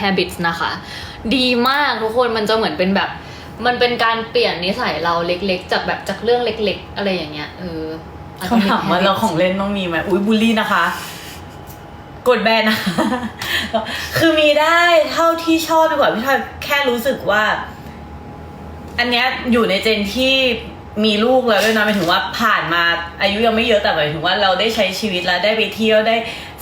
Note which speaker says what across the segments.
Speaker 1: habits นะคะ ดีมากทุกคนมันจะเหมือนเป็นแบบ มันเป็นการเปลี่ยนนิสัยเราเล็ก ๆ จากแบบจากเรื่องเล็ก ๆ อะไรอย่างเงี้ยเออ
Speaker 2: เขาถามว่าเราของเล่นต้องมีไหมอุ้ยบูลลี่นะคะ กดแบนนะคะคือมีได้เท่าที่ชอบดีกว่าพี่ทอยแค่รู้สึกว่า อันเนี้ยอยู่ในเจนที่มีลูกแล้วด้วยนะหมายถึงว่าผ่านมาอายุยังไม่เยอะแต่หมายถึงว่าเราได้ใช้ชีวิตแล้วได้ไปเที่ยวได้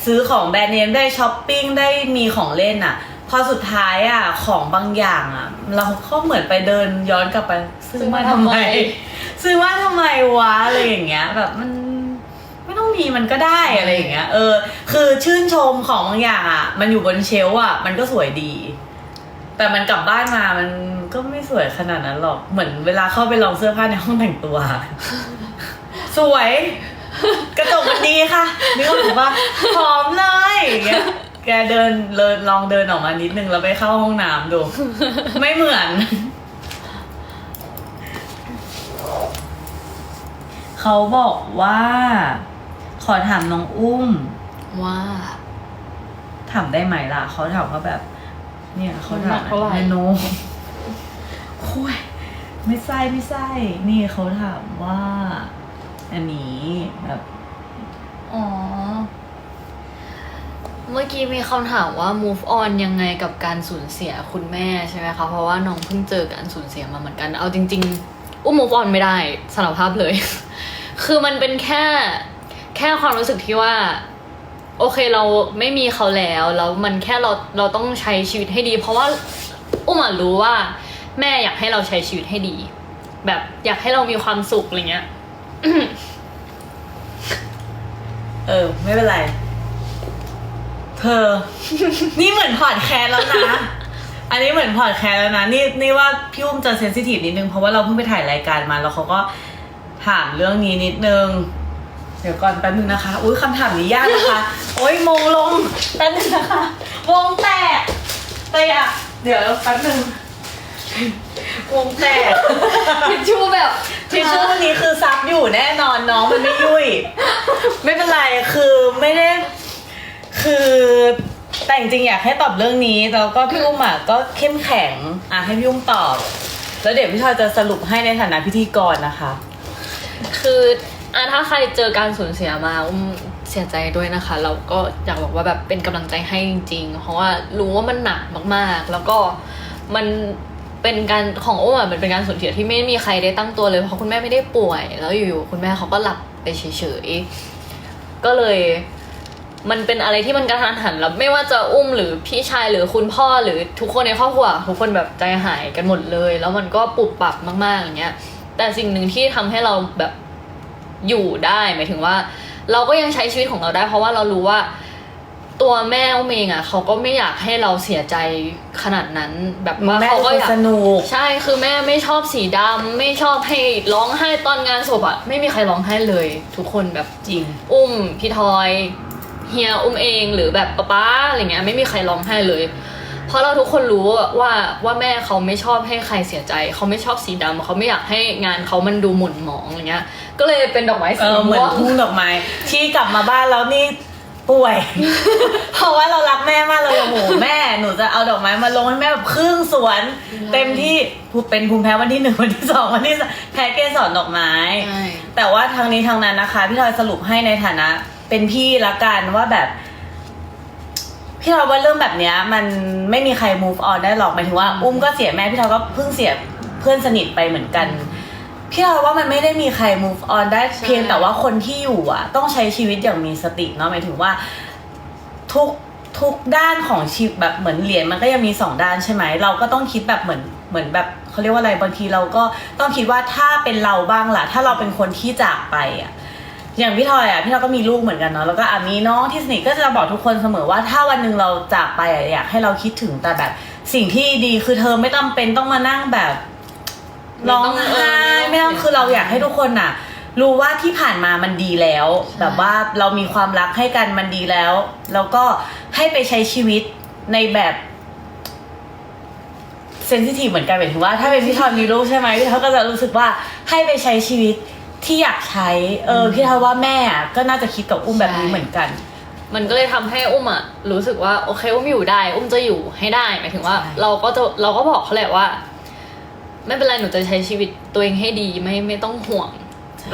Speaker 2: ซื้อของแบรนด์เนมได้ช้อปปิ้งได้มีของเล่นอะ พอสุดท้ายอะของบางอย่างอะ เราก็เหมือนไปเดินย้อนกลับไปซื้อมาทำไม ซื้อมาทำไมวะอะไรอย่างเงี้ย แบบมันไม่ต้องมีมันก็ได้อะไรอย่างเงี้ย เออ คือชื่นชมของบางอย่างอะ มันอยู่บนเชลฟ์อะ มันก็สวยดี แต่มันกลับบ้านมามันก็ไม่สวยขนาดนั้นหรอกเหมือนเวลาเข้าไปลองเสื้อผ้าในห้องแต่งตัว สวย กระจกมันดีค่ะนึกออกปะหอมเลยอย่างเงี้ย แกเดินเดินลองเดินออกมานิดนึงแล้วไปเข้าห้องน้ำดู ไม่เหมือน เขาบอกว่า ขอถามน้องอุ้ม
Speaker 1: ว่า
Speaker 2: ถามได้ไหมล่ะ เขาถามว่าแบบ เนี่ยเขาถาม
Speaker 1: น้ำหนักเท่าไหร่
Speaker 2: เมนูโอ้ยไม่ใช่ไม่ใช่นี่เขาถามว่า อันนี้แบบ
Speaker 1: อ๋อ เมื่อกี้มีคำถามว่า move on ยังไงกับการสูญเสียคุณแม่ใช่ไหมคะ เพราะว่าน้องเพิ่งเจอการสูญเสียมาเหมือนกัน เอาจริง ๆ อุ้ม move on ไม่ได้สารภาพเลย คือมันเป็นแค่แค่ความรู้สึกที่ว่า โอเคเราไม่มีเขาแล้วแล้วมันแค่เราเราต้องใช้ชีวิตให้ดี เพราะว่าอุ้มรู้ว่า แม่อยากให้เราใช้ชีวิตให้ดี แบบอยากให้เรามีความสุขอะไรเงี้ย
Speaker 2: เออ ไม่เป็นไร เธอ นี่เหมือนพอดแคสต์แล้วนะ อันนี้เหมือนพอดแคสต์แล้วนะ นี่นี่ว่าพี่อุ้มจะเซนซิทีฟนิดนึงเพราะว่าเราเพิ่งไปถ่ายรายการมาแล้วเขาก็ถามเรื่องนี้นิดนึง เดี๋ยวก่อนแป๊บนึงนะคะ อุ้ยคำถามนี้ยากนะคะ โอ้ยมงลงแป๊บนึงนะคะ วงแตกแต่อยากเดี๋ยวแป๊บนึง วงแตก
Speaker 1: ทิชชู่แบบ
Speaker 2: ทิชชู่นี้คือซับอยู่แน่นอนน้องมันไม่ยุ่ย ไม่เป็นไรคือไม่ได้ คือแต่จริงๆอยากให้ตอบเรื่องนี้แล้วก็พี่อุ้มอะก็เข้มแข็งอะให้พี่อุ้มตอบ แล้วเดี๋ยวพี่ทอยจะสรุปให้ในฐานะพิธีกรนะคะ
Speaker 1: คืออะถ้าใครเจอการสูญเสียมาอุ้มเสียใจด้วยนะคะเราก็อยากบอกว่าแบบเป็นกำลังใจให้จริง ๆ เพราะว่ารู้ว่ามันหนักมากๆ แล้วก็มันเป็นการของอุ้มอะมันเป็นการสูญเสียที่ไม่มีใครได้ตั้งตัวเลยเพราะคุณแม่ไม่ได้ป่วย แล้วอยู่ๆคุณแม่เขาก็หลับไปเฉยๆก็เลย มันเป็นอะไรที่มันกระทันหันแล้วไม่ว่าจะอุ้มหรือพี่ชายหรือคุณพ่อหรือทุกคนในครอบครัวทุกคนแบบใจหายกันหมดเลย แล้วมันก็ปรับปรับมากๆอย่างเงี้ย แต่สิ่งหนึ่งที่ทำให้เราแบบอยู่ได้หมายถึงว่า เราก็ยังใช้ชีวิตของเราได้ เพราะว่าเรารู้ว่าตัวแม่อุ้มเองอะเขาก็ไม่อยากให้เราเสียใจขนาดนั้น แบบว่า
Speaker 2: แม่
Speaker 1: เขาก็
Speaker 2: คือ
Speaker 1: อยาก
Speaker 2: สนุก
Speaker 1: ใช่คือแม่ไม่ชอบสีดำไม่ชอบให้ร้องไห้ตอนงานศพอะไม่มีใครร้องไห้เลย ทุกคนแบบ
Speaker 2: จริง
Speaker 1: อุ้มพี่ทอย เฮียอุ้มเองหรือแบบป๊าป๊าอะไรเงี้ยไม่มีใครร้องไห้เลย เพราะเราทุกคนรู้ว่าว่าแม่เขาไม่ชอบให้ใครเสียใจ เขาไม่ชอบสีดำเขาไม่อยากให้งานเขามันดูหม่นหมองอะไรเงี้ย ก็เลยเป็นดอกไม้
Speaker 2: เอ
Speaker 1: สี
Speaker 2: อเหมือน
Speaker 1: ม่วง
Speaker 2: ทุ่งดอกไม้ที่กลับมาบ้านแล้วนี่ป่วย เพราะว่าเรารักแม่มากเลยอะหมูแม่หนูจะเอาดอกไม้มาลงให้แม่แบบครึ่งสวน เต็มที่เป็นภูมิแพ้วันที่หนึ่งวันที่สองวันที่สามแพ้เกสรดอกไม้
Speaker 1: ใช่
Speaker 2: แต่ว่าทางนี้ทางนั้นนะคะ พี่ทอยสรุปให้ในฐานะ เป็นพี่ละกันว่าแบบ พี่ทอยว่าเรื่องแบบเนี้ย มันไม่มีใคร move on ได้หรอกหมายถึงว่าอุ้มก็เสียแม่พี่ทอยก็เพิ่งเสียเพื่อนสนิทไปเหมือนกัน พี่ทอยว่ามันไม่ได้มีใคร move on ได้
Speaker 1: ใช่
Speaker 2: เพียงแต่ว่าคนที่อยู่อะ ต้องใช้ชีวิตอย่างมีสติเนาะหมายถึงว่าทุกทุกด้านของชีวิตแบบเหมือนเหรียญมันก็ยังมีสองด้านใช่ไหมเราก็ต้องคิดแบบเหมือนเหมือนแบบเขาเรียกว่าอะไรบางทีเราก็ต้องคิดว่าถ้าเป็นเราบ้างล่ะ ถ้าเราเป็นคนที่จากไปอะ อย่างพี่ทอยอะพี่ทอยก็มีลูกเหมือนกันเนาะแล้วก็อะมีน้องที่สนิทก็จะบอกทุกคนเสมอว่าถ้าวันหนึ่งเราจากไปอะอยากให้เราคิดถึงแต่แบบสิ่งที่ดีคือเธอไม่ต้องเป็นต้องมานั่งแบบร้องไห้ไม่ต้องคือเราอยากให้ทุกคนน่ะ รู้ว่าที่ผ่านมามันดีแล้ว
Speaker 1: ใช่
Speaker 2: แบบว่าเรามีความรักให้กันมันดีแล้ว แล้วก็ให้ไปใช้ชีวิตในแบบเซนซิทีฟเหมือนกันหมายถึงว่าถ้าเป็นพี่ทอยมีลูกใช่ไหมพี่ทอยก็จะรู้สึกว่าให้ไปใช้ชีวิต ที่อยากใช้เออพี่ทอยว่าแม่อะก็น่าจะคิดกับอุ้มแบบนี้เหมือนกัน
Speaker 1: มันก็เลยทำให้อุ้มอะรู้สึกว่าโอเคอุ้มอยู่ได้ อุ้มจะอยู่ให้ได้หมายถึงว่า
Speaker 2: ใช่
Speaker 1: เราก็จะเราก็บอกเขาแหละว่า ไม่เป็นไรหนูจะใช้ชีวิตตัวเองให้ดีไม่ไม่ต้องห่วง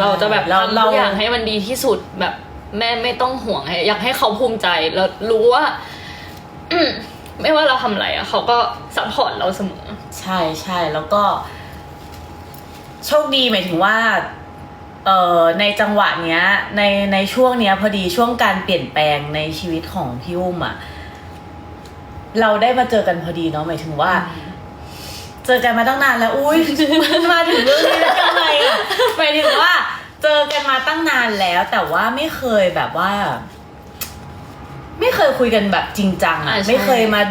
Speaker 1: เราจะแบบ
Speaker 2: เรา
Speaker 1: ทำ
Speaker 2: เรา
Speaker 1: ทุกอย่างให้มันดีที่สุดแบบแม่ไม่ต้องห่วงให้อยากให้เขาภูมิใจแล้วรู้ว่าอืมไม่ว่าเราทำอะไรอะเขาก็ซัพพอร์ตเราเสมอ
Speaker 2: ใช่ใช่แล้วก็ โชคดีหมายถึงว่า เอ่อในจังหวะเนี้ยในในช่วงเนี้ยพอดีช่วงการเปลี่ยนแปลงในชีวิตของพี่อุ้มอะเราได้มาเจอกันพอดีเนาะหมายถึงว่า เจอกันมาตั้งนานแล้วอุ้ยมันมาถึงเรื่องนี้ได้ยังไงอะหมายถึงว่า เจอกันมาตั้งนานแล้ว แต่ว่าไม่เคยแบบว่า ไม่เคยคุยกันแบบจริงจังอะ
Speaker 1: อ่าใช่
Speaker 2: ไม่เคยมา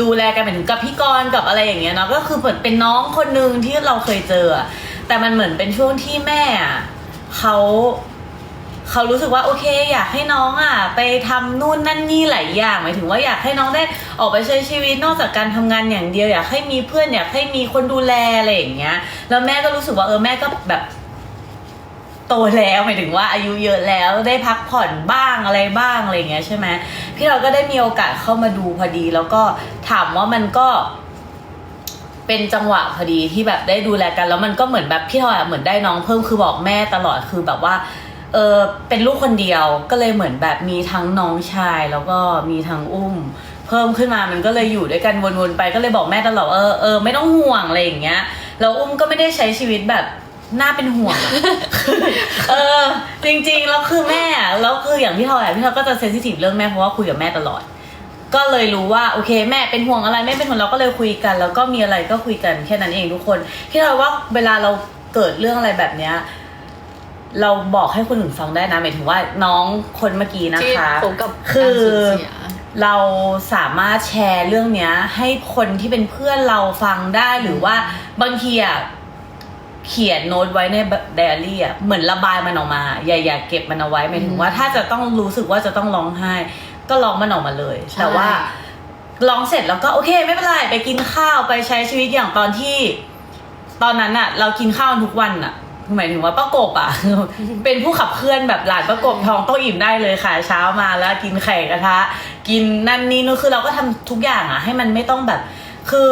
Speaker 2: ดูแลกันเหมือนกับพี่กรณ์กับอะไรอย่างเงี้ยเนาะก็คือเหมือนเป็นน้องคนหนึ่งที่เราเคยเจออะแต่มันเหมือนเป็นช่วงที่แม่อะ เขาเขารู้สึกว่าโอเค อยากให้น้องอะ ไปทำนู่นนั่นนี่หลายอย่างหมายถึงว่าอยากให้น้องได้ออกไปใช้ชีวิตนอกจากการทำงานอย่างเดียว อยากให้มีเพื่อนอยากให้มีคนดูแลอะไรอย่างเงี้ย แล้วแม่ก็รู้สึกว่าเออแม่ก็แบบ โตแล้วหมายถึงว่าอายุเยอะแล้วได้พักผ่อนบ้างอะไรบ้างอะไรอย่างเงี้ยใช่ไหมพี่เราก็ได้มีโอกาสเข้ามาดูพอดี แล้วก็ถามว่ามันก็ เป็นจังหวะพอดีที่แบบได้ดูแลกัน แล้วมันก็เหมือนแบบพี่ทอยอะเหมือนได้น้องเพิ่มคือบอกแม่ตลอดคือแบบว่าเออเป็นลูกคนเดียวก็เลยเหมือนแบบมีทั้งน้องชายแล้วก็มีทั้งอุ้ม เพิ่มขึ้นมามันก็เลยอยู่ด้วยกันวนๆไปก็เลยบอกแม่ตลอดเออเออไม่ต้องห่วงอะไรอย่างเงี้ยแล้วอุ้มก็ไม่ได้ใช้ชีวิตแบบน่าเป็นห่วงอะ เออ จริงๆแล้วคือแม่อะแล้วคืออย่างพี่ทอยอะพี่ทอยก็จะเซนซิทีฟเรื่องแม่เพราะว่าคุยกับแม่ตลอด ก็เลยรู้ว่าโอเค แม่เป็นห่วงอะไรแม่เป็นห่วงเราก็เลยคุยกัน แล้วก็มีอะไรก็คุยกันแค่นั้นเองทุกคนพี่ทอยว่าเวลาเราเกิดเรื่องอะไรแบบเนี้ยเราบอกให้คนอื่นฟังได้นะหมายถึงว่าน้องคนเมื่อกี้นะ
Speaker 1: ที่
Speaker 2: คะ
Speaker 1: พบกับ
Speaker 2: คื
Speaker 1: การ
Speaker 2: อ
Speaker 1: สูญเสีย
Speaker 2: เราสามารถแชร์เรื่องเนี้ย ให้คนที่เป็นเพื่อนเราฟังได้หรือว่าบางทีอะเขียนโน้ตไว้ในไดอารี่อะเหมือนระบายมันออกมา อย่าอย่าเก็บมันเอาไว้หมายถึงว่าถ้าจะต้องรู้สึกว่าจะต้องร้องไห้ ก็ร้องมันออกมาเลย
Speaker 1: ใช่
Speaker 2: แต่ว่าร้องเสร็จแล้วก็โอเค ไม่เป็นไรไปกินข้าวไปใช้ชีวิตอย่างตอนที่ ตอนนั้นอะเรากินข้าวทุกวันอะหมายถึงว่าป้ากบอะเป็นผู้ขับเคลื่อนแบบหลานป้ากบทองโต้องอิ่มได้เลยค่ะเช้ามาแล้วกินไข่กระทะ กินนั่นนี่นู่นคือเราก็ทำทุกอย่างอะให้มันไม่ต้องแบบ คือ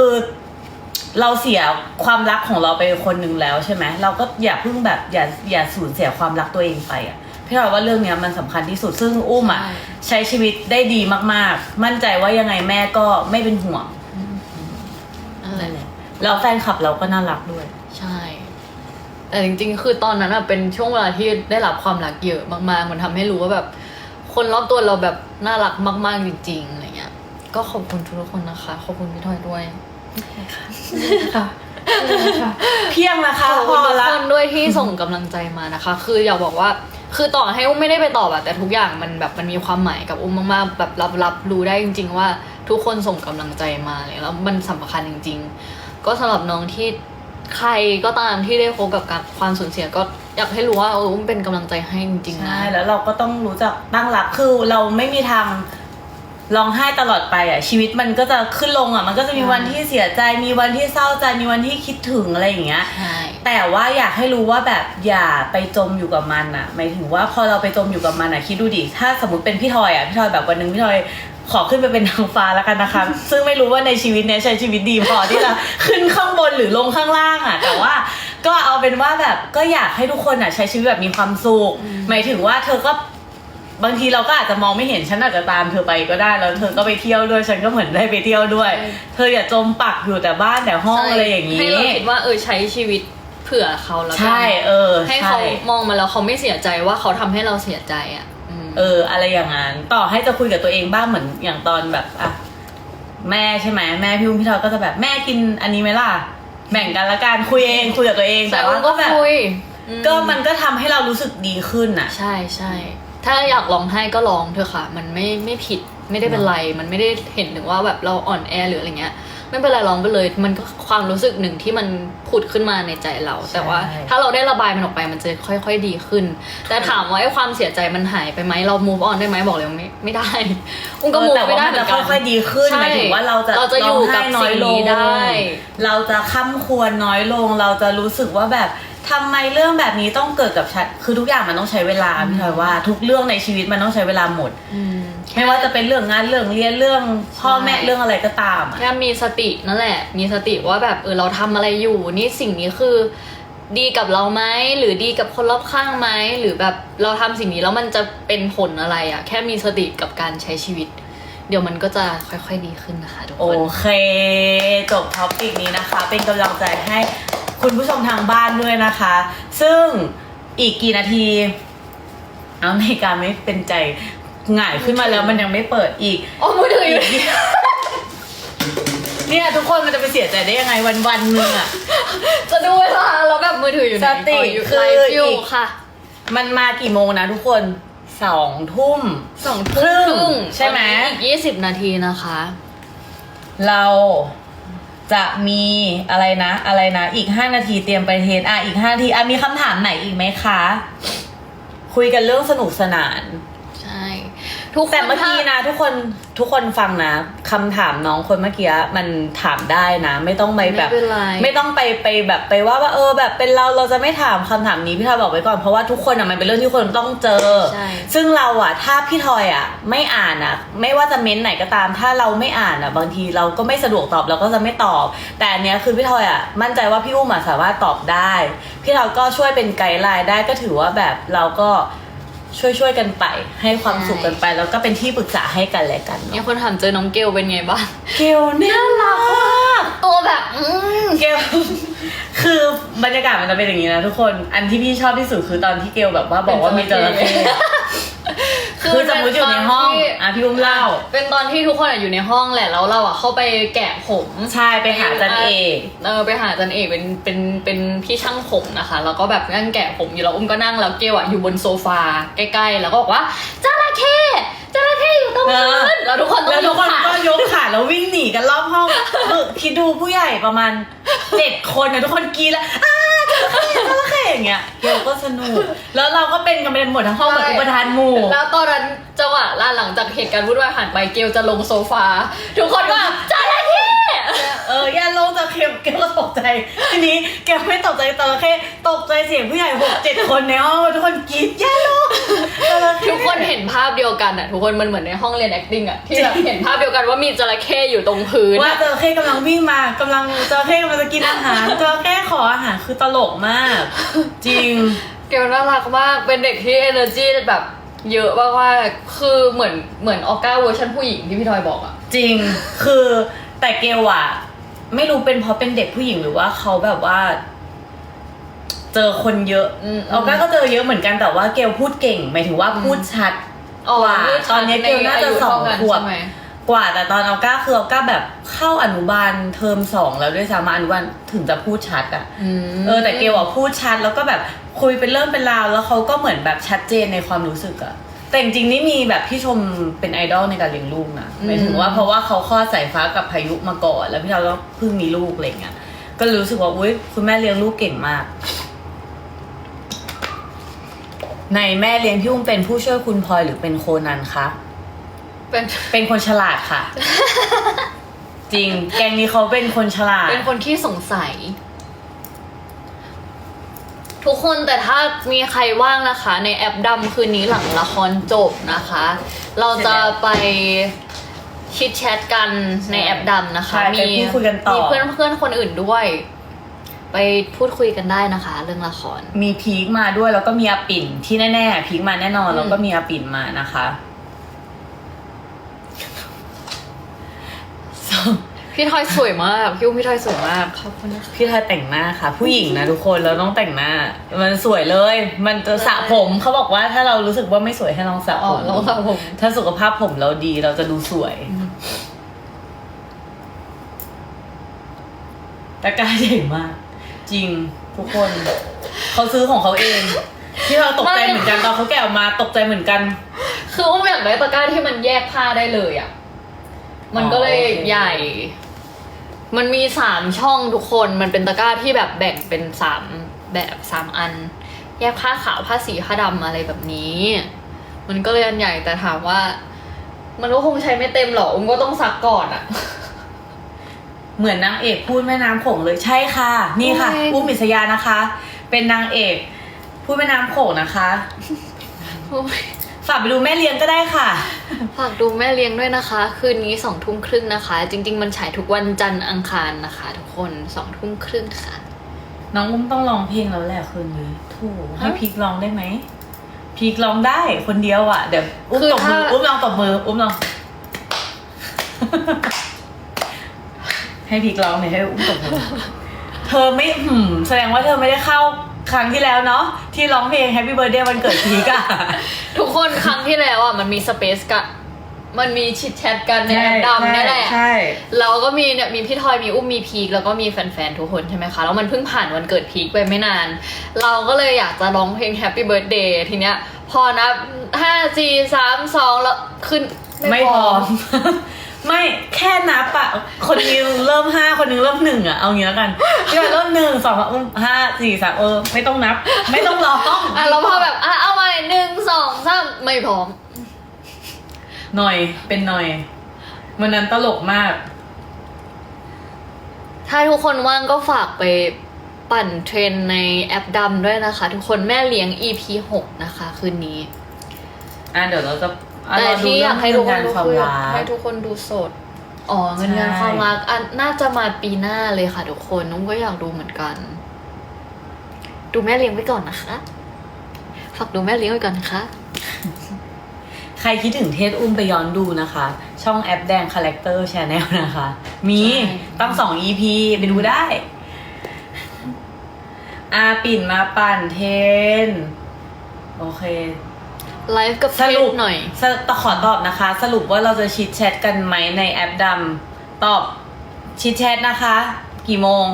Speaker 2: เราเสียความรักของเราไปคนหนึ่งแล้วใช่ไหมเราก็อย่าเพิ่งแบบอย่าอย่าสูญเสียความรักตัวเองไปอะ พี่เราว่าเรื่องเนี้ยมันสำคัญที่สุดซึ่งอุ้มอะ
Speaker 1: ใช่
Speaker 2: ใช้ชีวิตได้ดีมาก ๆ มั่นใจว่ายังไงแม่ก็ไม่เป็นห่วง
Speaker 1: นั่นแหละ
Speaker 2: แล้วแฟนคลับเราก็น่ารักด้วย
Speaker 1: ใช่ แต่จริง ๆ คือตอนนั้นอะเป็นช่วงเวลาที่ได้รับความรักเยอะมากๆ มันทำให้รู้ว่าแบบ คนรอบตัวเราแบบน่ารักมาก ๆ จริงๆอะไรเงี้ย ก็ขอบคุณทุกคนนะคะ ขอบคุณพี่ทอยด้วย
Speaker 3: ค่ะค่ะ
Speaker 2: เพียงนะคะ
Speaker 1: ขอบ
Speaker 2: พ
Speaker 1: คุณ
Speaker 2: อ
Speaker 1: ทุก
Speaker 2: ละ
Speaker 1: คนด้วยที่ส่งกำลังใจมานะคะ คืออยากบอกว่า คือต่อให้อุ้มไม่ได้ไปตอบอะแต่ทุกอย่างมันแบบมันมีความหมายกับอุ้มมากๆแบบรับรับรู้ได้จริง ๆ ว่าทุกคนส่งกำลังใจมาเลยแล้วมันสำคัญจริง ๆ ก็สำหรับน้องที่ใครก็ตามที่ได้พบกับการความสูญเสียก็อยากให้รู้ว่าเอออุ้มเป็นกำลังใจให้จริงๆนะ
Speaker 2: ใช่แล้วเราก็ต้องรู้จักตั้งรับคือเราไม่มีทาง ร้องไห้ตลอดไปอะ ชีวิตมันก็จะขึ้นลงอะ มันก็จะมี
Speaker 1: ใช่
Speaker 2: วันที่เสียใจ มีวันที่เศร้าใจ มีวันที่คิดถึงอะไรอย่างเงี้ย
Speaker 1: ใช่
Speaker 2: แต่ว่าอยากให้รู้ว่าแบบอย่าไปจมอยู่กับมันอะ หมายถึงว่าพอเราไปจมอยู่กับมันอะคิดดูดิ ถ้าสมมติเป็นพี่ทอยอะ พี่ทอยแบบวันหนึงพี่ทอยขอขึ้นไปเป็นนางฟ้าแล้วกันนะคะ ซึ่งไม่รู้ว่าในชีวิตเนี้ยใช้ชีวิตดีพอที่จะขึ้นข้างบนหรือลงข้างล่างอะ แต่ว่าก็เอาเป็นว่าแบบก็อยากให้ทุกคนอะใช้ชีวิตแบบมีความสุข หมายถึงว่าเธอก็ บางทีเราก็อาจจะมองไม่เห็นฉันอาจจะตามเธอไปก็ได้แล้วเธอก็ไปเที่ยวด้วยฉันก็เหมือนได้ไปเที่ยวด้วย
Speaker 1: ใช่
Speaker 2: เธออย่าจมปักอยู่แต่บ้านแต่ห้องอะไรอย่าง
Speaker 1: นี้
Speaker 2: นี้
Speaker 1: ให้เราคิดว่าเออใช้ชีวิตเผื่อเขาแล้วกั
Speaker 2: ใช่เออ
Speaker 1: ให้
Speaker 2: ใช่
Speaker 1: เขามองมาแล้วเขาไม่เสียใจว่าเขาทำให้เราเสียใจอะอืม
Speaker 2: เออ อะไรอย่างนั้นต่อให้จะคุยกับตัวเองบ้างเหมือนอย่างตอนแบบอะแม่ใช่ไหมแม่พี่อุ้มพี่ทอยก็จะแบบแม่กินอันนี้ไหมล่ะแบ่งกันละกันคุยเองคุยกับตัวเองแต่ว่าก็แบบ
Speaker 1: คุยอืม
Speaker 2: ก็มันก็ทำให้เรารู้สึกดีขึ้นอะ
Speaker 1: ใช่ใช่ ถ้าอยากร้องไห้ก็ร้องเถอะค่ะ มันไม่ไม่ผิดไม่ได้เป็นไร มันไม่ได้เห็นถึงว่าแบบเราอ่อนแอหรืออะไรเงี้ย ไม่เป็นไรร้องไปเลย มันก็ความรู้สึกหนึ่งที่มันผุดขึ้นมาในใจเรา แต่ว่าถ้าเราได้ระบายมันออกไปมันจะค่อย ๆ ดีขึ้น แต่ถามว่าไอ้ความเสียใจมันหายไปไหมเรา move on ได้ไหมบอกเลยว่าไม่ไม่ได้อุ้มก็
Speaker 2: เออ
Speaker 1: move
Speaker 2: แต่
Speaker 1: ไม่
Speaker 2: ว่า
Speaker 1: ได้
Speaker 2: มัน
Speaker 1: เหมื
Speaker 2: จะ
Speaker 1: อนกัน
Speaker 2: ค่อยๆดีขึ้น
Speaker 1: ใช่
Speaker 2: หมายถึงว่าเราจะ
Speaker 1: เราจะอยู่กับ
Speaker 2: ร้งไห้น้อย
Speaker 1: สิ่ง
Speaker 2: ล
Speaker 1: นี้
Speaker 2: ง
Speaker 1: ได้
Speaker 2: เราจะค้ำควรน้อยลง เราจะรู้สึกว่าแบบ ทำไมเรื่องแบบนี้ต้องเกิดกับฉันคือทุกอย่างมันต้องใช้เวลาพี่ทอยว่าทุกเรื่องในชีวิตมันต้องใช้เวลาหมด
Speaker 1: อืม
Speaker 2: ไม่ว่าจะเป็นเรื่องงานเรื่องเรียนเรื่องพ่อแม่
Speaker 1: ใช่
Speaker 2: เรื่องอะไรก็ตามอะ
Speaker 1: แค่มีสตินั่นแหละ มีสติว่าแบบเออเราทำอะไรอยู่ นี่สิ่งนี้คือ ดีกับเราไหมหรือดีกับคนรอบข้างไหมหรือแบบเราทำสิ่งนี้แล้วมันจะเป็นผลอะไรอะแค่มีสติกับการใช้ชีวิต เดี๋ยวมันก็จะค่อยๆดีขึ้นนะคะทุก
Speaker 2: โอ
Speaker 1: คน
Speaker 2: เค จบท็อปิกนี้นะคะ เป็นกำลังใจให้ คุณผู้ชมทางบ้านด้วยนะคะ ซึ่งอีกกี่นาที เอาในการไม่เป็นใจหง่ายขึ้นมาแล้วมันยังไม่เปิดอีก
Speaker 1: อ๋อมือถืออยู่
Speaker 2: เนี่ยทุกคนมันจะไปเสียใจได้ยังไงวันวันๆหนึงอะ
Speaker 1: จะดูเวลาแล้วแบบมือถืออยู่ไหน
Speaker 2: สติ
Speaker 1: อ๋ออยู่
Speaker 2: คือ
Speaker 1: ไลฟ์อยู่
Speaker 2: อีก
Speaker 1: ค่ะ
Speaker 2: มันมากี่โมงนะทุกคนสองทุ่ม
Speaker 1: สอง
Speaker 2: ครึ่
Speaker 1: ทุ่ม
Speaker 2: ง
Speaker 1: ครึ่ง
Speaker 2: ใช่ไหม
Speaker 1: ตอนนี้อีกยี่สิบนาทีนะคะ
Speaker 2: เรา จะมีอะไรนะ อะไรนะ อีกห้านาทีเตรียมไปเทรนอะอีกห้านาทีอะมีคำถามไหนอีกไหมคะ คุยกันเรื่องสนุกสนาน
Speaker 1: ใช่ ทุกคน
Speaker 2: แต่เมื่อกี้
Speaker 1: ถ้า
Speaker 2: นะทุกคน ทุกคนฟังนะคำถามน้องคนเมื่อกี้มันถามได้นะ ไม่ต้องไปแบบ
Speaker 1: ไม่เป็นไร
Speaker 2: ไม่ต้องไปไปแบบไปว่าว่าเออ แบบเป็นเราเราจะไม่ถามคำถามนี้พี่ทอยบอกไว้ก่อนเพราะว่าทุกคนอะมันเป็นเรื่องที่คนต้องเจอ
Speaker 1: ใช่
Speaker 2: ซึ่งเราอะ ถ้าพี่ทอยอะ ไม่อ่านอะ ไม่ว่าจะเม้นต์ไหนก็ตาม ถ้าเราไม่อ่านอะ บางทีเราก็ไม่สะดวกตอบเราก็จะไม่ตอบ แต่อันเนี้ยคือพี่ทอยอะมั่นใจว่าพี่อุ้มอะสามารถตอบได้ พี่ทอยก็ช่วยเป็นไกด์ไลน์ได้ก็ถือว่าแบบเราก็ ช่วยช่วยๆกันไป ให้ความสุขกันไป แล้วก็เป็นที่ปรึกษาให้กันและกัน
Speaker 1: มี
Speaker 2: เนาะ
Speaker 1: คนถามเจอน้องเกลเป็นไงบ้าง
Speaker 2: เกลน่ารักมาก
Speaker 1: ตัวแบบ อืม
Speaker 2: เกล คือบรรยากาศมันจะเป็นอย่างนี้นะทุกคน อันที่พี่ชอบที่สุดคือตอนที่เกลแบบว่าบอกว่ามีจระเข้ คือสมมติอยู่ในห้องอะพี่อุ้มเล่า
Speaker 1: เป็นตอนที่ทุกคนอะอยู่ในห้องแหละแล้วเราอะเข้าไปแกะผม
Speaker 2: ใช่ไปหาจันเอก
Speaker 1: เออไปหาจันเอกเป็นเป็นเป็นพี่ช่างผมนะคะ แล้วก็แบบนั่งแกะผมอยู่แล้วอุ้มก็นั่งแล้วเกลอะอยู่บนโซฟาใกล้ๆแล้วก็บอกว่าจระเข้จระเข้อยู่ตรง
Speaker 2: เอ
Speaker 1: พื้
Speaker 2: อ
Speaker 1: นแล้วทุกคนต้
Speaker 2: แล้
Speaker 1: อ
Speaker 2: ว
Speaker 1: งย
Speaker 2: ทุก
Speaker 1: ก
Speaker 2: คน
Speaker 1: ขา
Speaker 2: ก็ยกขาแล้ววิ่งหนีกันรอบห้องคือคิดดูผู้ใหญ่ประมาณเจ็ดคนนะทุกคนกรีดแล้วอ้า จระเข้จระเข้อย่างเงี้ยเกลก็สนุก แล้วเราก็เป็นกันเป็นหมดทั้งห้องเหมือนอุปทานหมู่
Speaker 1: แล้วตอนนั้นจังหวะหลังจากเหตุการณ์วุ่นวายผ่านไปเกลจะลงโซฟา ทุกคนก็จระเข้
Speaker 2: เอออย่าลงจากเข็มแกก็ตกใจ ทีนี้แกไม่ตกใจจระเข้ตกใจเสียงผู้ใหญ่หกเจ็ดคนในห้องทุกคนกรีดอย่าลงจระเข้
Speaker 1: ทุกคนเห็นภาพเดียวกันอะทุกคนมันเหมือนในห้องเรียน acting อะที่แบบเห็นภาพเดียวกันว่ามีจระเข้อยู่ตรงพื้น
Speaker 2: ว่า
Speaker 1: อะ
Speaker 2: จระเข้กำลังวิ่งมากำลังจระเข้กำลังจะกินอาหารจระเข้ขออาหารคือตลกมาก จริง
Speaker 1: เกลน่ารักมากเป็นเด็กที่ energy แบบเยอะมากว่าคือเหมือนเหมือนออก้าเวอร์ชันผู้หญิงที่พี่ทอยบอกอะ
Speaker 2: จริง คือแต่เกลอะ ไม่รู้เป็นเพราะเป็นเด็กผู้หญิงหรือว่าเขาแบบว่า เจอคนเยอะ
Speaker 1: อืม
Speaker 2: ออก้าก็เจอเยอะเหมือนกันแต่ว่าเกลพูดเก่งหมายถึงว่าพูดชัด
Speaker 1: อ๋อก
Speaker 2: ว่า
Speaker 1: พูดชัด
Speaker 2: ตอนนี้เกลน่าจะ
Speaker 1: ใยุ
Speaker 2: สอง
Speaker 1: เท่ากัน
Speaker 2: ขวบ
Speaker 1: ใช่ไหม
Speaker 2: กว่าแต่ตอนออก้าคือออก้าแบบเข้าอนุบาลเทอมสองแล้วด้วยซ้ำอนุบาลถึงจะพูดชัดอะ
Speaker 1: ม
Speaker 2: เออแต่เกลอะพูดชัดแล้วก็แบบคุยเป็นเรื่องเป็นราวแล้วเขาก็เหมือนแบบชัดเจนในความรู้สึกอะ แต่จริงๆนี่มีแบบพี่ชมเป็นไอดอลในการเลี้ยงลูกนะหมายถึงว่าเพราะว่าเขาคลอดสายฟ้ากับพายุมาก่อน แล้วพี่เราก็เพิ่งมีลูกอะไรเงี้ยก็เลยรู้สึกว่าอุ้ยคุณแม่เลี้ยงลูกเก่งมาก ในแม่เลี้ยงพี่อุ้มเป็นผู้ช่วยคุณพลอยหรือเป็นโคนันคะ
Speaker 1: เป็น
Speaker 2: เป็นคนฉลาดค่ะ จริง แกงนี้เขาเป็นคนฉลาด
Speaker 1: เป็นคนที่สงสัย ทุกคนแต่ถ้ามีใครว่างนะคะ ในแอปดำคืนนี้หลังละครจบนะคะ เราจะไปชิดแชทกันในแอปดำนะคะ
Speaker 2: ใช่ไปพูดคุยกันต่อ
Speaker 1: มีเพื่อนเพื่อนๆคนอื่นด้วย ไปพูดคุยกันได้นะคะ เรื่องละคร
Speaker 2: มีพีคมาด้วยแล้วก็มีอาปิ่นที่แน่ๆพีคมาแน่นอน
Speaker 1: อืม
Speaker 2: แล้วก็มีอาปิ่นมานะคะส่วน
Speaker 1: พี่ทอยสวยมากพี่อุ้มพี่ทอยสวยมากขอบคุณนะคะ
Speaker 2: พี่ทอยแต่งหน้าค่ะ ผู้หญิงนะทุกคนเราต้องแต่งหน้า มันสวยเลย มันจะสระผมเขาบอกว่าถ้าเรารู้สึกว่าไม่สวยให้ลองสระ
Speaker 1: อ๋
Speaker 2: ผ
Speaker 1: อ
Speaker 2: ม
Speaker 1: แล้วค่ะผม
Speaker 2: ถ้าสุขภาพผมเราดีเราจะดูสวย ตะกร้าใหญ่มาก จริงทุกคน เขาซื้อของเขาเอง ที่เราตกใจเหมือนกันตอนเขาแกะออกมาตกใจเหมือนกัน
Speaker 1: คืออุ้มอยากได้ตะกร้าที่มันแยกผ้าได้เลยอะ มันก็เลย
Speaker 2: อ๋อโอเค
Speaker 1: ใหญ่ มันมีสามช่องทุกคน มันเป็นตะกร้าที่แบบแบ่งเป็นสามแบบสามอัน แยกผ้าขาวผ้าสีผ้าดำอะไรแบบนี้ มันก็เลยอันใหญ่แต่ถามว่า มันก็คงใช้ไม่เต็มหรอกอุ้มก็ต้องซักก่อนอะ
Speaker 2: เหมือนนางเอกพูดแม่น้ำโขงเลยใช่ค่ะ นี่ค่ะ
Speaker 1: โอ้ย
Speaker 2: อุ้มอิสยานะคะ เป็นนางเอก พูดแม่น้ำโขงนะคะ ฝากไปดูแม่เลี้ยงก็ได้ค่ะ
Speaker 1: ฝากดูแม่เลี้ยงด้วยนะคะ คืนนี้สองทุ่มครึ่งนะคะ จริง ๆ มันฉายทุกวันจันทร์อังคารนะคะ ทุกคนสองทุ่มครึ่งค่ะ
Speaker 2: น้องอุ้มต้องร้องเพลงแล้วแหละคืนนี้ถูกให้
Speaker 1: ฮะ
Speaker 2: พีคร้องได้ไหมพีคร้องได้คนเดียวอะเดี๋ยวอุ้ม
Speaker 1: คือ
Speaker 2: ตบมือ
Speaker 1: ถ้า
Speaker 2: อุ้มลองตบมืออุ้มลอง ให้พีคร้องเนี่อยให้อุ้มตบมือเธอไม่หืมแสดงว่าเธอไม่ได้เข้า ครั้งที่แล้วเนาะที่ร้องเพลง Happy Birthday วันเกิดพีคอะ
Speaker 1: ทุกคนครั้งที่แล้วอะมันมีสเปซกับมันมีชิดแชทกันในแอปดำนี่แหละ
Speaker 2: ใช่
Speaker 1: เราก็มีเนี่ยมีพี่ทอยมีอุ้มมีพีคแล้วก็มีแฟนๆทุกคนใช่ไหมคะแล้วมันเพิ่งผ่านวันเกิดพีคไปไม่นาน เราก็เลยอยากจะร้องเพลง Happy Birthday ทีเนี้ยพอนับห้าสี่สามสองแล้วขึ้น
Speaker 2: ไม่พร้อม ไม่แค่นับอะคนนึงเริ่มห้าคนนึงเริ่มหนึ่งอะเอางี้แล้วกันพี่ว่าเริ่มหนึ่งสองสามห้าสี่สามเออ ไม่ต้องนับ ไม่ต้องร้อง
Speaker 1: อะเราพอแบบอะเอาใหม่หนึ่งสองสามไม่พร้อม
Speaker 2: หน่อยเป็นหน่อยวันนั้นตลกมาก
Speaker 1: ถ้าทุกคนว่างก็ฝากไปปั่นเทรนในแอปดำด้วยนะคะ ทุกคนแม่เลี้ยง EP 6 นะคะ คืนนี้
Speaker 2: อะเดี๋ยวเราจะ อะ
Speaker 1: แต่
Speaker 2: เราดู
Speaker 1: ที่อยากให้ทุกคน
Speaker 2: เรื่
Speaker 1: ดู
Speaker 2: องความ
Speaker 1: คือ
Speaker 2: รัก
Speaker 1: ให้ทุกคนดูสด อ๋อเงินเงิน
Speaker 2: ใช่
Speaker 1: ความรักอันน่าจะมาปีหน้าเลยค่ะทุกคนนุ้งก็อยากดูเหมือนกัน ดูแม่เลี้ยงไว้ก่อนนะคะฝากดูแม่เลี้ยงไว้ก่อนนะคะ
Speaker 2: ใครคิดถึงเทศอุ้มไปย้อนดูนะคะ ช่องแอปแดงคาแรคเตอร์ชาแนลนะคะ มี
Speaker 1: ใช่
Speaker 2: ตั้งสอง EP ไปดูได้ อาปิ่นมาปั่นเทรนโอเค
Speaker 1: ไลฟ์กับ
Speaker 2: ส
Speaker 1: เฟ
Speaker 2: รุป
Speaker 1: ซหน่อย
Speaker 2: สรุปต่อขอตอบนะคะ สรุปว่าเราจะชิดแชทกันไหมในแอปดำตอบชิดแชทนะคะ กี่โมง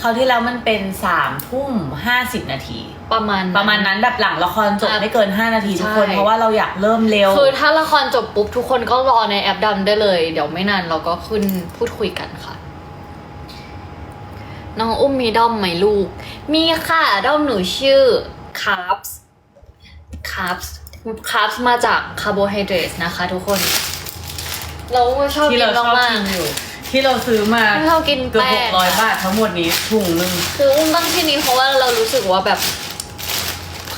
Speaker 2: คราวที่แล้วมันเป็นสามทุ่มห้าสิบนาที
Speaker 1: ประมาณ
Speaker 2: ประมาณนั้นแบบหลังละครจบ
Speaker 1: อะ
Speaker 2: ไม่เกินห้านาทีทุกคน
Speaker 1: ใช่
Speaker 2: เพราะว่าเราอยากเริ่มเร็ว
Speaker 1: คือถ้าละครจบปุ๊บทุกคนก็รอในแอปดำได้เลย เดี๋ยวไม่นานเราก็ขึ้นพูดคุยกันค่ะ น้องอุ้มมีด้อมไหมลูก มีค่ะด้อมหนูชื่อ carbs carbs carbs มาจากคาร์โบไฮเดรตนะคะทุกคน เราก็ชอบ
Speaker 2: ที่
Speaker 1: กิ
Speaker 2: เรา
Speaker 1: น
Speaker 2: ชอบ
Speaker 1: มาก
Speaker 2: กินอยู่ ที่เราซื้อมา
Speaker 1: ชอบกิน
Speaker 2: เกือบ
Speaker 1: แป้
Speaker 2: ห
Speaker 1: ง
Speaker 2: กร้อยบาททั้งหมดนี้ถุงหนึง
Speaker 1: ๆคืออุ้มตั้งที่นี้เพราะว่าเรารู้สึกว่าแบบ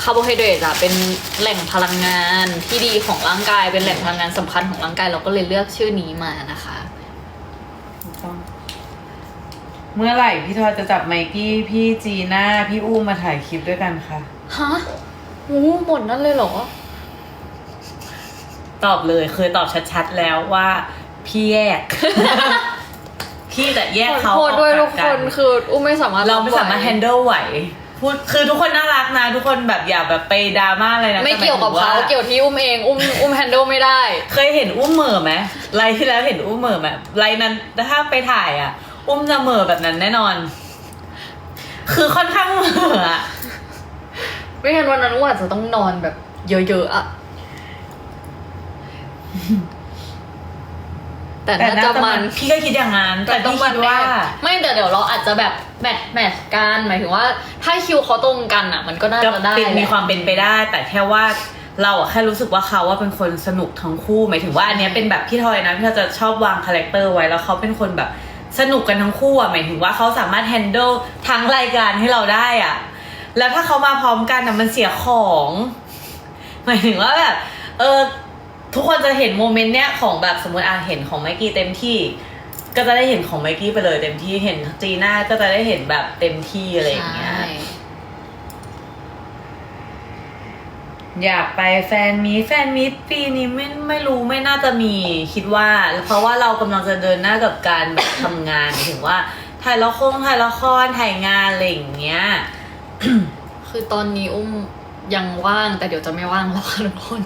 Speaker 1: คาร์โบไฮเดรตอะเป็นแหล่งพลังงานที่ดีของร่างกายเป็นแหล่งพลังงานสำคัญของร่างกายเราก็เลยเลือกชื่อนี้มานะคะ
Speaker 2: เมื่อไหร่พี่ทอยจะจับไมกี้พี่จีน่าพี่อู้มาถ่ายคลิปด้วยกันค่ะ
Speaker 1: ฮะโอ้หมดนั่นเลยเหรอ
Speaker 2: ตอบเลยเคยตอบชัดๆแล้วว่าพี่แยก พี่แต่แยกเขา
Speaker 1: ขอโทษด้วย
Speaker 2: อ
Speaker 1: ทุ
Speaker 2: อก
Speaker 1: ค
Speaker 2: จาก
Speaker 1: นคืออุ้มไม่สามารถ
Speaker 2: เราไม่สามารถ
Speaker 1: บ
Speaker 2: แฮนเดิลไหวพูดคือทุกคนน่ารักนะ ทุกคนแบบอย่าแบบไปดราม่าเลยนะ
Speaker 1: ไม่
Speaker 2: แต่ห
Speaker 1: เกี่ยวกับ
Speaker 2: ถึง
Speaker 1: เขาเกี่ยวที่อุ้มเองอุ้มอุ้มแฮนด์ลไม่ได้
Speaker 2: เคยเห็นอุ้มเหม่อไหมไลฟ์ที่แล้วเห็นอุ้มเหม่อไหมไลฟ์นั้นถ้าไปถ่ายอะ อุ้มจะเหม่อแบบนั้นแน่นอน คือค่อนข้างเหม่ออะ
Speaker 1: ไม่งั้นวันนั้นอุ้มอาจจะต้องนอนแบบเยอะๆอะ แต่
Speaker 2: แต่
Speaker 1: น่า
Speaker 2: น่า
Speaker 1: จะ
Speaker 2: จะ
Speaker 1: มั
Speaker 2: มันนพี่ก็คิดอย่างนั้นแต่
Speaker 1: ต้อ
Speaker 2: พี่
Speaker 1: ง
Speaker 2: คิดว่า
Speaker 1: แน่ไม่แต่เดี๋ยวเราอาจจะแบบแมทแมทกันหมายถึงว่า ถ้าคิวเขาตรงกันอะมันก็น่า
Speaker 2: ก็
Speaker 1: จะได้
Speaker 2: เป็นมี
Speaker 1: แหละ
Speaker 2: ความเป็นไปได้ แต่แค่ว่าเราอะแค่รู้สึกว่าเขาว่าเป็นคนสนุกทั้งคู่หมายถึงว่าอันเนี้ยเป็นแบบพี่ทอยนะพี่ทอยจะชอบวางคาแรคเตอร์ไว้แล้วเขาเป็นคนแบบสนุกกันทั้งคู่อะหมายถึงว่าเขาสามารถแฮนเดิลทั้งรายการให้เราได้อะแล้วถ้าเขามาพร้อมกันอะมันเสียของ หมายถึงว่าแบบเออ ทุกคนจะเห็นโมเมนต์เนี้ยของแบบสมมติอะเห็นของไมกี้เต็มที่ ก็จะได้เห็นของไมกี้ไปเลยเต็มที่เห็นจีน่าก็จะได้เห็นแบบเต็มที่อะไรอย่างเงี้ย
Speaker 1: ใช่
Speaker 2: อยากไปแฟนมีตแฟนมีตปีนี้ไม่ไม่รู้ไม่น่าจะมีคิดว่า เพราะว่าเรากำลังจะเดินหน้ากับการแบบทำงานหมายถึงว่าถ่ายละครถ่ายละครถ่ายงานอะไรอย่างเงี้ย
Speaker 1: คือตอนนี้อุ้มยังว่างแต่เดี๋ยวจะไม่ว่างแล้วค่ะทุกคน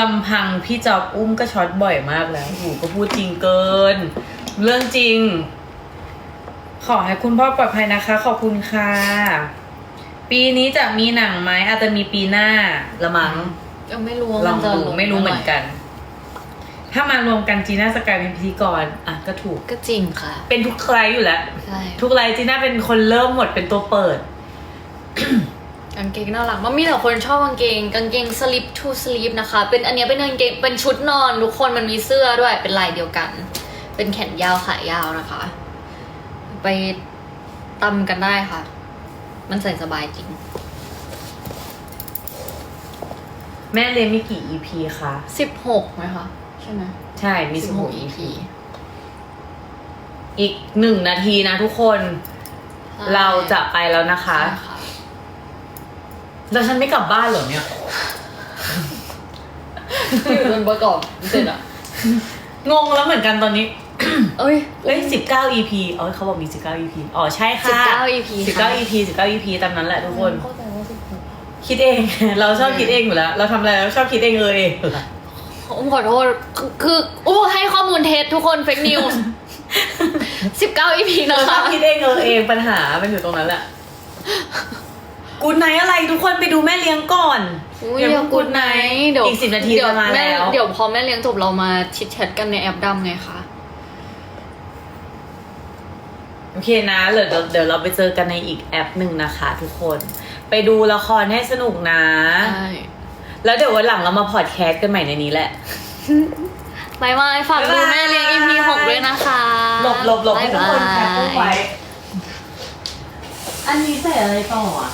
Speaker 2: ลำพังพี่จอบอุ้มก็ช็อตบ่อยมากแล้วหูก็พูดจริงเกิน เรื่องจริง ขอให้คุณพ่อปลอดภัยนะคะ ขอบคุณค่ะ ปีนี้จะมีหนังไหมอาจจะมีปีหน้าละมัง้ง
Speaker 1: ยังไม่รู้ว่า
Speaker 2: ล
Speaker 1: มั
Speaker 2: อนง
Speaker 1: จะ
Speaker 2: ดู
Speaker 1: ลง
Speaker 2: ไม่รู้เหมือน
Speaker 1: ไห
Speaker 2: กัน ถ้ามารวมกันจีน่าสกายเป็นพิธีกรอะก็ถูก
Speaker 1: ก็จริงค่ะ
Speaker 2: เป็นทุกไลฟ์อยู่แล้ว
Speaker 1: ใช่
Speaker 2: ทุกไลฟ์จีน่าเป็นคนเริ่มหมดเป็นตัวเปิด
Speaker 1: กางเกงน่ารักมันมีแต่คนชอบกางเกง กางเกง slip to sleep นะคะ เป็นอันเนี้ยเป็นกางเกงเป็นชุดนอนทุกคนมันมีเสื้อด้วยเป็นลายเดียวกัน เป็นแขนยาวขายาวนะคะ ไปตำกันได้ค่ะ มันใส่สบายจริง
Speaker 2: แม่เลี้ยงมีกี่ EP คะ
Speaker 1: สิบหกไหมคะ ใช่ไหม
Speaker 2: ใช่มี
Speaker 1: สิ
Speaker 2: สิ
Speaker 1: บบห
Speaker 2: ห
Speaker 1: ก
Speaker 2: ก
Speaker 1: EP
Speaker 2: EP อีกหนึ่งนาทีนะทุกคน เราจะไปแล้วนะคะ
Speaker 1: ใช่ค่ะ
Speaker 2: แล้วฉันไม่กลับบ้านเหรอเนี่ย
Speaker 1: อยู่จนประกอบเสร็จอะ
Speaker 2: งงแล้วเหมือนกันตอนนี้
Speaker 1: เอ้ย
Speaker 2: เอ้ยสิบเก้า EP เอ้ยเขาบอกมีสิบเก้า EP อ๋อใช่ค่ะ
Speaker 1: 19 EP
Speaker 2: สิบเก้า EP สิบเก้า EP ตามนั้นแหละทุกคน
Speaker 1: เข้าใจว่าสิบหก
Speaker 2: คิดเอง เราชอบคิดเองอยู่แล้ว เราทำอะไรเราชอบคิดเองเลยเอง
Speaker 1: อุ้มขอโทษ คือคืออุ้มให้ข้อมูลเท็จทุกคนเฟกนิวส์สิบเก้า EP
Speaker 2: เรา
Speaker 1: นะ
Speaker 2: ชอ
Speaker 1: คะ
Speaker 2: บคิดเองเออเองปัญหามันอยู่ตรงนั้นแหละ กูไนอะไรทุกคนไปดูแม่เลี้ยงก่อน
Speaker 1: อุ้ย
Speaker 2: อย่า
Speaker 1: อ
Speaker 2: เพิ่
Speaker 1: ย่างกูดไนเดี๋ยว
Speaker 2: อีก10นาที
Speaker 1: เดี๋ยว
Speaker 2: จะมา
Speaker 1: แม่
Speaker 2: แล้ว
Speaker 1: เดี๋ยวพอแม่เลี้ยงจบเรามาชิดแชทกันในแอปดำไงคะ
Speaker 2: โอเคนะเดี๋ยวเดี๋ยวเดี๋ยวเราไปเจอกันในอีกแอปหนึ่งนะคะ ทุกคน ไปดูละครให้สนุกนะ
Speaker 1: ใช่
Speaker 2: แล้วเดี๋ยววันหลังเรามาพอดแคสต์กันใหม่ในนี้แหละ
Speaker 1: บายบายฝากดู
Speaker 2: บ๊ายบาย
Speaker 1: แม่เลี้ยง EP หกด้วยนะคะ
Speaker 2: หลบหลบหลบให้ทุกคนแคปรูปไว้
Speaker 1: บ๊ายบาย
Speaker 2: อันนี้ใส่อะไรต่ออ่